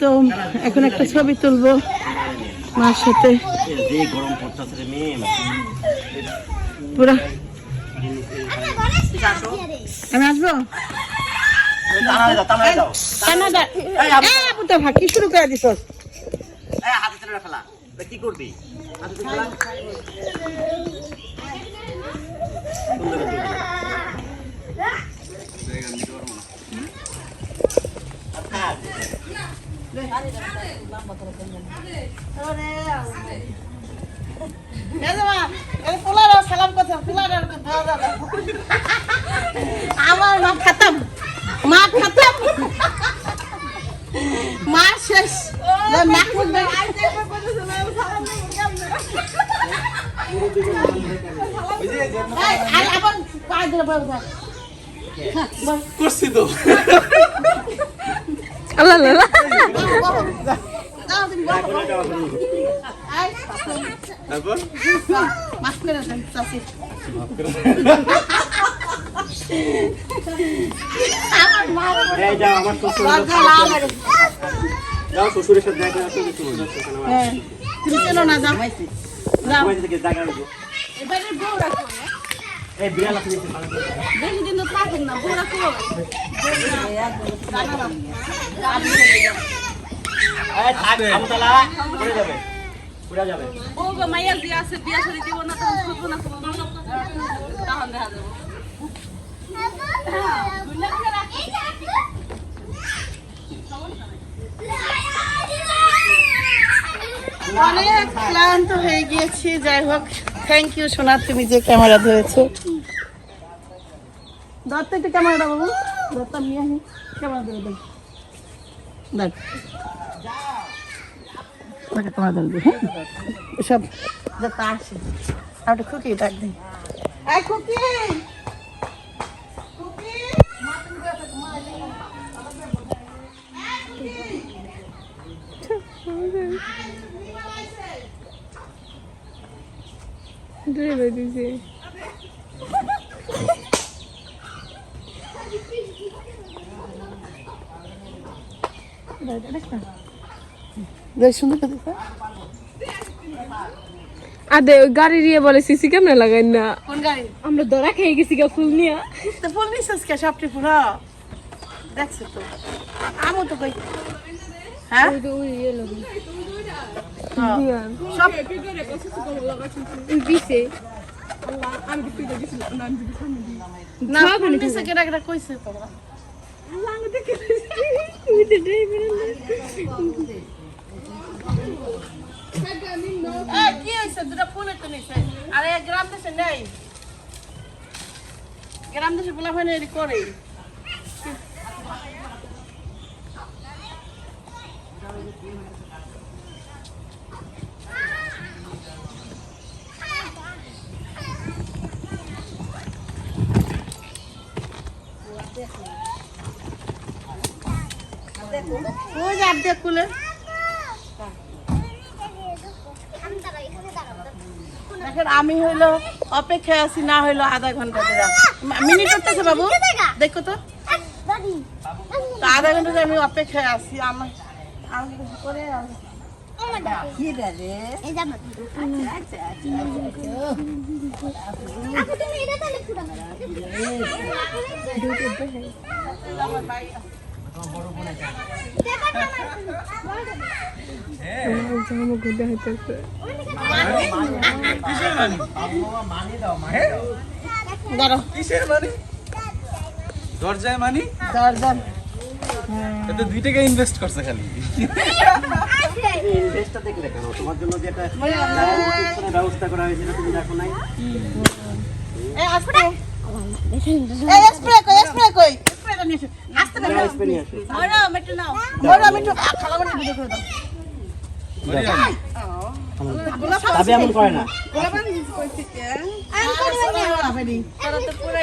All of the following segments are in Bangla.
তো এখন একটা ছবি তুলবো মার সাথে। পুরা। আমি আসব? ফাঁকি শুরু করে তা কি করবি ফেলা সুন্দর করে তুলবি। আমার মা খাতাম মা খাতাম মা শেষ। করছি তো। আল্লাহ আল্লাহ যাও, তুমি বসো, বসো। এই, তারপর মাফ করে দেন, চাচি। আমার মা এই যাও আমার শ্বশুর লজ্জা লাল লাগে। যাও শ্বশুরের সাথে দেখা করতে কিছু বলো হ্যাঁ, তুমি চেনো না যাও যাও বেশি দিন তো থাকুন না ও গো মাইয়া যে আছে বিয়া শাদী দিব না তখন শুনব না তখন তখন দেখা যাবে। অনেক ক্লান্ত হয়ে গিয়েছি যাই হোক। থ্যাংক ইউ সোনা, তুমি যে ক্যামেরা ধরেছো। দত্ত, একটু ক্যামেরাটা বাবু। দত্ত আমি আহি ক্যামেরা ধরে দেন দেখ। ওটা ক্যামেরা ধরে দিই হ্যাঁ? সব। যাতে আসে। আর একটা খুকি ডাক দিই এই খুকি খুকি দেখ সুন্দর করে দিছে আদে ওই গাড়ি দিয়ে বলে সিসি ক্যামেরা লাগাই না। কোন গাড়ি? আমরা ধরা খেয়ে গেছি গা ফুল নিয়ে। তো ফুল নিছিস কে সবটি পুরো দেখছ তো। আমও তো কই হ্যাঁ? হ্যাঁ। সব দিছে। না কেডা কেডা কইছে কি হয়েছে দুটা ফুলের তো নিছে। আরে গ্রাম দেশে নেই। গ্রাম দেশে পোলা ফাইনে করে। ওই যে আর্ধেক কুলে দেখেন আমি হইল অপেক্ষায় আছি না হইল আধা ঘণ্টা ধরে মিনিট করতেছে বাবু দেখো তো তো আধা ঘণ্টা ধরে আমি অপেক্ষায় আছি আমার আমি করে আমার মানে দরজায় মানে দরজা তো দুই টাকা ইনভেস্ট করছে খালি ইনভেস্টটা দেখলে কেন তোমার জন্য যে একটা ব্যবস্থা করা হয়েছিল তুমি দেখো নাই এই তবে এমন করে না। তো পুরো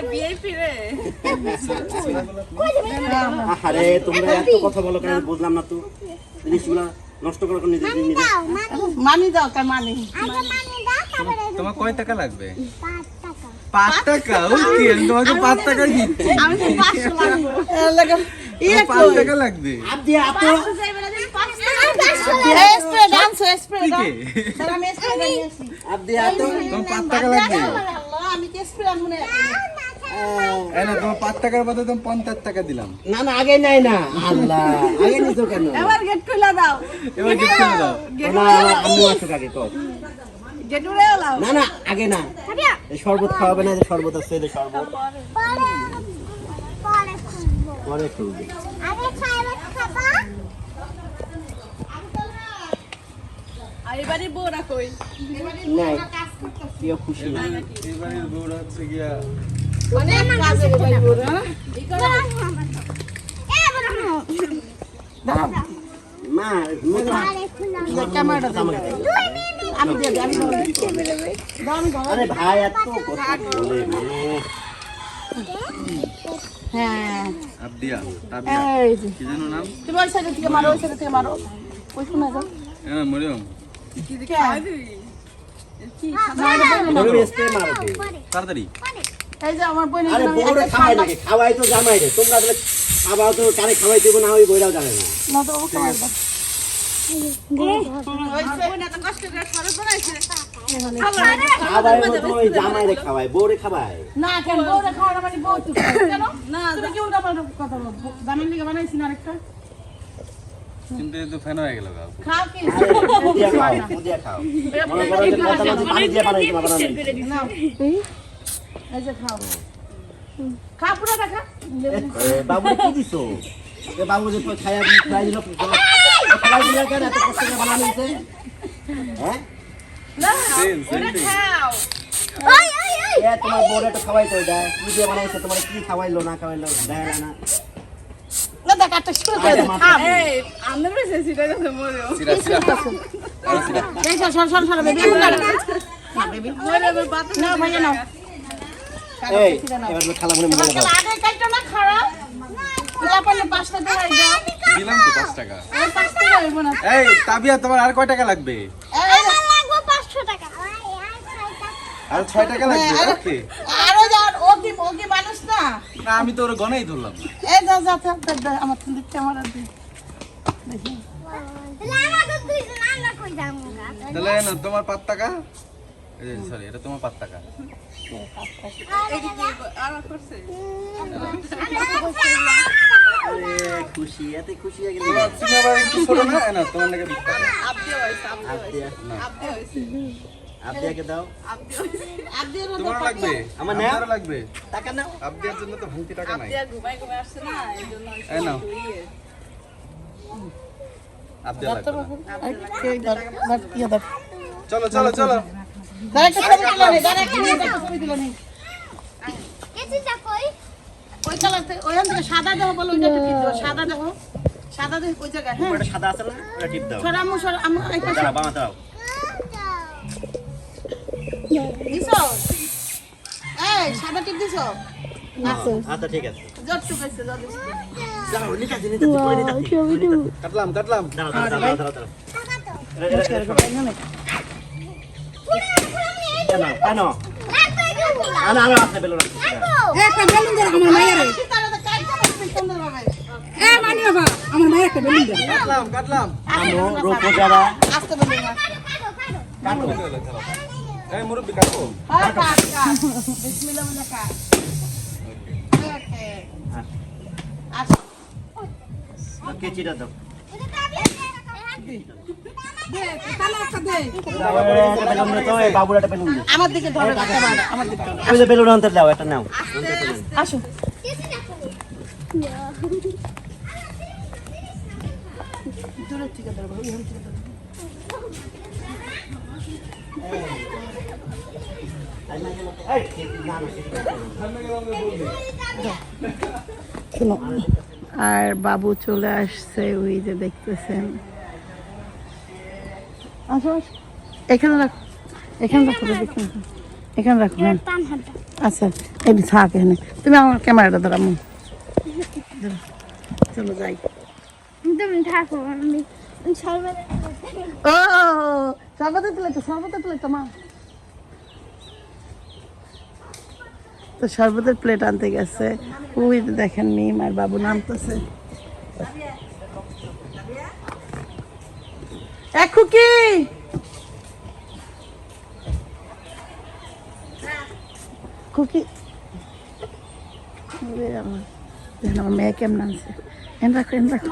আরে তোমরা এত কথা বলো কেন? বুঝলাম না তো। জিনিসগুলো নষ্ট করার কোনো নিজের মানি দাও কার মানি তোমার কয় টাকা লাগবে? পাঁচ টাকা ওকে আমি তোমাকে পাঁচ টাকা দিচ্ছি আমি তো পাঁচশো লাগবো। ইয়ে পাঁচ টাকা লাগবে। আপ দিয়ে আপ তো স্প্রে ডান্স স্প্রে কি দাও। কে? স্যার আমি স্প্রে নিয়ে আসি আব্দি এত তোমার পাঁচ টাকা লাগবে। আল্লাহ আমি কি স্প্রে আনব না। এই না তোমার পাঁচ টাকার বদলে তুমি পঞ্চাশ টাকা দিলাম। না না আগে নাই না। আল্লাহ আগে কেন? এবার গেট খুলে দাও। এবার দাও। আগে না না আগে না। এই শরবত খাওয়াবে না যে শরবত আছে এই শরবত। পরে খুলবে। এবারে বউরা কই? নাই। কেউ খুশি না। এবারে বউরা হচ্ছে গিয়া। অনেক কাজে ভাই বড় মা মুখ ক্যামেরাটা দাও আমি দিয়ে দিই, আমি আরে ভাই এত কথা বলে মানে হ্যাঁ। আবদিয়া তাবিয়া কি জানো নাম? তুমি ওই সাইড থেকে মারো ওই সাইড থেকে মারো। ওই শোনা যাও হ্যাঁ মরিয়ম। ধরে স্প্রে মারবে তাড়াতাড়ি। এই যে আমার বোন আরে বউরে খাওয়াই নাকি? খাওয়াই তো জামাই রে। তোমরা খাওয়াও তো কারে খাওয়াই দেবো না ওই বইরাও জানে না। না তো খাওয়াই খাও। খা পুরো দেখা বাবু কি দিছো? বাবু যে খাই খাই দিল কেন এত কষ্ট করে তোমার বউরে তো খাওয়াই এটা কি দিয়ে বানাইছে তোমার কি খাওয়াইলো না খাওয়াইলো দেখা না তোলা পারলে পাঁচটা দেওয়াই দাও দিলাম তো পাঁচ টাকা। এই পাঁচটা দেওয়াই তাবিয়া তোমার আর কয় টাকা লাগবে? আর ছয় টাকা লাগবে? ওকে। আরও যার ও কি ও কি মানুষ না? না আমি তো ওর গনেই ধরলাম। এই যা যা আমার তুমি তাহলে না তোমার পাঁচ টাকা? সরি এটা তোমার পাঁচ টাকা। করছে? চলো চলো চলো। দাঁড়া একটা ছবি তুলে নে দাঁড়া একটা ছবি তুলে নে। ওই কালারতে ওইখান থেকে সাদা দেবো বলো ওইটা টিপ দেবো সাদা দেবো সাদা ওই জায়গায় হ্যাঁ। ওটা সাদা আছে না? ওটা টিপ দাও। সরামু সরামু এই পাশে। দাঁড়া বামা দাও। দিছো? এই সাদা টিপ দিছো? আচ্ছা ঠিক আছে। নিকাছি পরে নিকাছি কাটলাম কাটলাম। কেন? কেন? আ, না না বেলুন একটা বেলুন দে আমার মায়ের। তাহলে তো কাইটা রাখবি সুন্দর ভাবে এ মানি বাবা আমার মায়ের একটা বেলুন দে কাটলাম কাটলাম। আমো রোপো যারা। আস্তে বেলুন না এই মুরব্বি কাটো। হ্যাঁ কাট। কাট বিসমিল্লাহ বলে কাট কেচিটা দাও। আমার দিকে ধরে আমার দিকে বেলুন দাও একটা নাও আসো দূরের থেকে ধরো। এখান থেকে ধরো আর বাবু চলে আসছে ওই যে দেখতেছেন। আসো। এখানে রাখো। এখানে রাখো এখানে রাখো। হ্যাঁ। আচ্ছা এই থাক এখানে। তুমি আমার ক্যামেরাটা ধরো আমি চলো যাই। তুমি থাকো আমি ও তো তো মা। তো শরবতের প্লেট আনতে গেছে। ওই দেখেন মিম আর বাবু নামতেছে। খুকি। খুকি। আমার। মেয়ে কেমন আছে এন রাখো এন রাখো।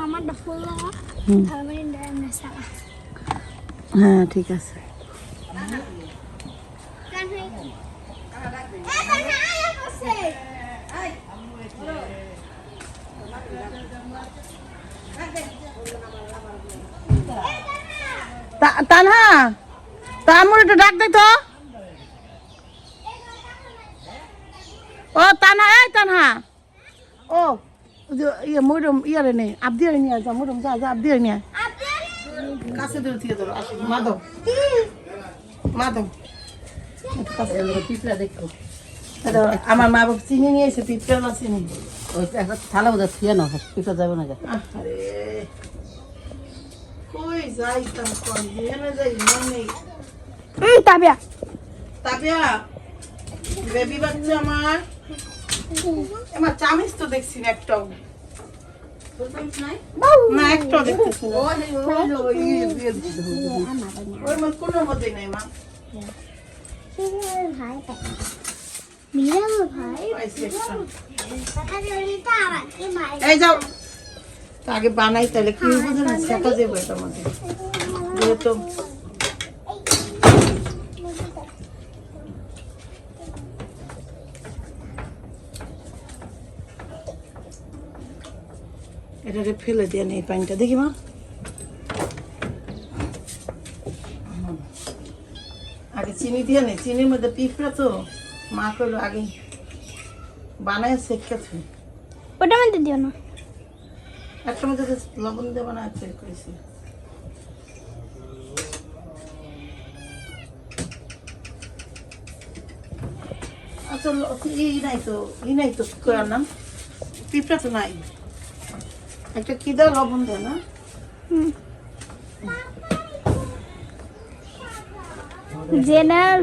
সারা হ্যাঁ ঠিক আছে হয়ে বসে তা- তানহা? তা আমার একটু ডাক দে তো। ও তানহা এই তানহা। ও ইয়ে মরম ইয়ারে নেই আবদি আরে নিয়ে যা মরম যা যা আবদি আরে নিয়ে। কাছে ধরে দিয়ে ধরো আসো। মাধব। মাধব। পিঁপড়া দেখো আমার মা বাবা চিনি নিয়ে এসে পিঁপড়া না চিনি। থালা বোধহয় থিয়ে নাও পিঠা যাবে না যা আরে কই যাইতাম যাই মনে হুম তাবিয়া তাবিয়া বেবি বাচ্চা আমার আমার চামিচ তো দেখছি না একটাও না একটাও দেখতেছি ওর মধ্যে কোনো মধ্যে নেই মা এই যাও আগে বানাই তাহলে কি বুঝে না সেটা যাব এটা মধ্যে যেহেতু এটাকে ফেলে দিয়ে নেই পানিটা। দেখি মা। আগে চিনি দিয়ে নেই চিনির মধ্যে পিঁপড়া তো। মা কইলো আগে বানায় শেখা ওটা মধ্যে দিও না। একটা মধ্যে তো লবণ দেবো না চেক করেছি। আচ্ছা ল- ই নাই তো ই নাই তো করার নাম? পিঁপড়া তো নাই। একটা কি দাও লবণ দেয় না?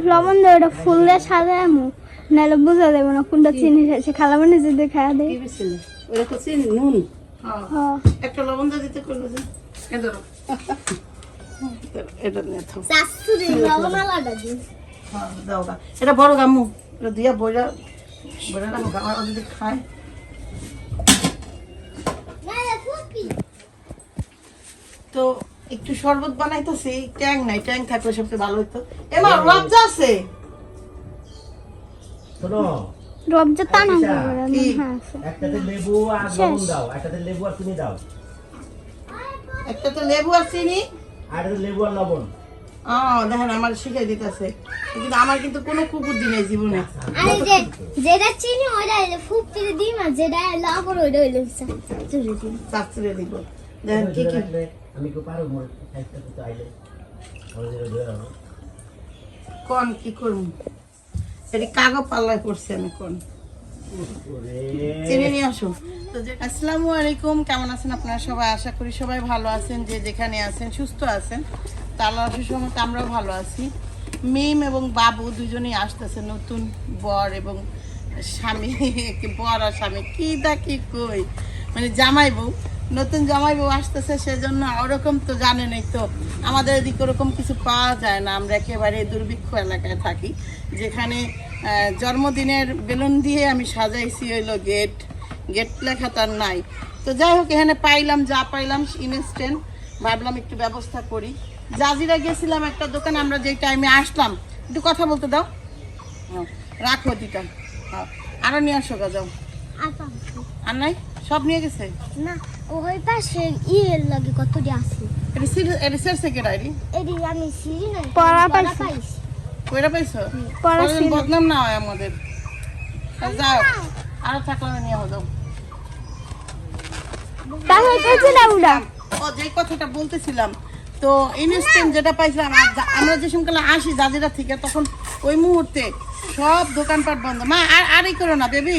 লবণ দেয় ওটা ফুল দিয়ে সাজায় মু নাহলে বোঝা যাবে না কোনটা চিনি খালা মানে যদি খাওয়া দেয়। চিনি নুন। একটা লবণ দিয়ে দিতে করল যে এ ধরো। এটা নিয়ে থাও। শাশুড়ি লবণ আলাদা দিন। হ্যাঁ দাও গা। এটা বড় গামু। এটা দিয়া বইরা বইরা রাখো গা আর যদি খায়। তো একটু শরবত বানাইতেছি ট্যাং নাই ট্যাং থাকলে সবচেয়ে ভালো হতো এমা রবজা আছে। রবজা কি? হ্যাঁ একটাতে লেবু আর লবণ দাও একটাতে লেবু আর চিনি দাও। একটা লেবু আর চিনি। আর লেবু আর লবণ। ও দেখেন আমার শিখাই দিতেছে। কিন্তু আমার কিন্তু কোনো নেই জীবনে। আরে যে যেটা চিনি ওইটা হইলে ফুপতে দিই না যেটা লবণ ওইটা হইলে চুরি দিই দিব দেখেন কি কি আমি কেউ পারো মোর খাইতে তো আইলে। কোন কি করব? এটি কাগজ পাল্লায় পড়ছি আমি কোন চিনে নিয়ে আসো। আসসালামু আলাইকুম, কেমন আছেন আপনারা সবাই? আশা করি সবাই ভালো আছেন, যে যেখানে আছেন, সুস্থ আছেন। তা আল্লাহ সময় আমরাও ভালো আছি। মিম এবং বাবু দুজনেই আসতেছে, নতুন বর এবং স্বামী, বর আর স্বামী। কি দা, কি কই? মানে জামাই বউ। নতুন জামাই বউ আসতেছে সেজন্য ওরকম তো জানেনই তো। আমাদের এদিকে ওরকম কিছু পাওয়া যায় না। আমরা একেবারে দুর্ভিক্ষ এলাকায় থাকি। যেখানে জন্মদিনের বেলুন দিয়ে আমি সাজাইছি হইল গেট। গেট লেখা তার নাই। তো যাই হোক এখানে পাইলাম যা পাইলাম ইনস্ট্যান্ট ভাবলাম একটু ব্যবস্থা করি। জাজিরা গেছিলাম একটা দোকানে আমরা যেই টাইমে আসলাম একটু কথা বলতে দাও। হ্যাঁ, রাখো দুটা। হ্যাঁ আরও নিয়ে আসো গা যাও। আপা আর নাই? সব নিয়ে গেছে? না ওই পাশে ইয়ের লাগে কতটি আছে? এটা সিল- এটা এদি আমি না পড়া পাইছি? কইরা পাইছো? পড়া বদনাম না হয় আমাদের। যাও আরও থাকলে নিয়ে হলো তাহলে না। ও যে কথাটা বলতেছিলাম তো ইনস্ট্যান্ট যেটা পাইছিলাম আমরা যে সকালে আসি জাজিরা থেকে তখন ওই মুহূর্তে সব দোকানপাট বন্ধ। মা আর আরই করো না বেবি।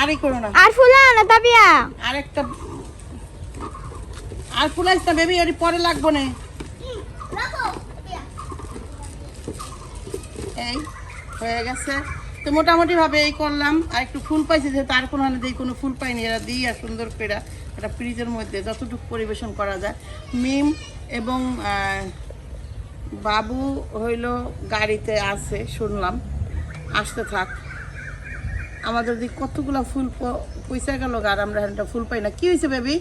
আরই করো না। আর ফুলা না তাবিয়া। আর একটা আর ফুলাইস না বেবি এর পরে লাগবো না। এই হয়ে গেছে। তো মোটামুটি ভাবে এই করলাম। আর একটু ফুল পাইছি যে তার কোনো দিই কোনো ফুল পাইনি এরা দিই আর সুন্দর করে একটা ফ্রিজের মধ্যে যতটুকু পরিবেশন করা যায়। মিম এবং বাবু হইল গাড়িতে আছে শুনলাম। আসতে থাক। আমাদের দিক কতগুলা ফুল প- পয়সা গেল আর আমরা একটা ফুল পাই না। কি হয়েছে বেবি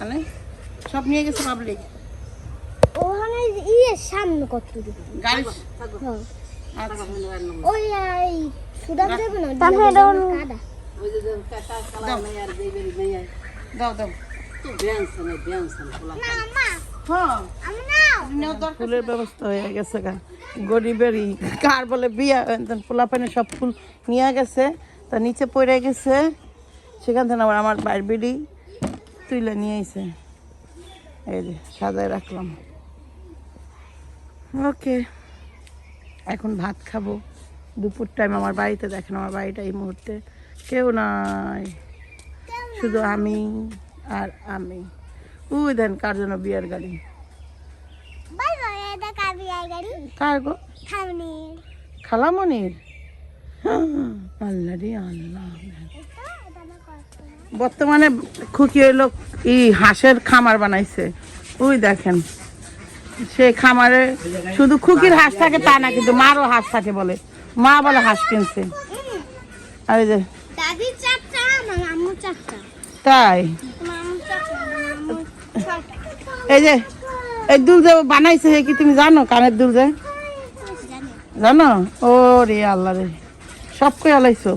মানে সব নিয়ে গেছে পাবলিক ওখানে ইয়ে সামনে কত গাড়ি? হ্যাঁ। আচ্ছা। ওই এই দেবে না? দাও। দাও। ফুলের ব্যবস্থা হয়ে গেছে গা। গরিবেরই। কার বলে বিয়া পোলা পানে সব ফুল নিয়ে গেছে, তা নিচে পড়ে গেছে। সেখান থেকে আবার আমার বাইর বিড়ি তুলে নিয়ে এসে এই যে, সাজায় রাখলাম। ওকে, এখন ভাত খাব। দুপুর টাইম আমার বাড়িতে দেখেন, আমার বাড়িটা এই মুহূর্তে কেউ নাই। শুধু আমি আর আমি। উই দেন, কার জন্য বিয়ের গাড়ি? গাড়ি কার গো? খালামনির। আল্লাহ রে আল্লাহ। বর্তমানে খুকি হইল ই হাঁসের খামার বানাইছে। ওই দেখেন সে খামারে শুধু খুকির হাঁস থাকে তা না কিন্তু মারও হাঁস থাকে বলে। মা বলে হাঁস কিনছে। আর এই যে তাই? এই যে এই দুল যে বানাইছে হে কি তুমি জানো কানের দুল যে? জানো। ও রে আল্লাহ রে। সব কই আলাইছো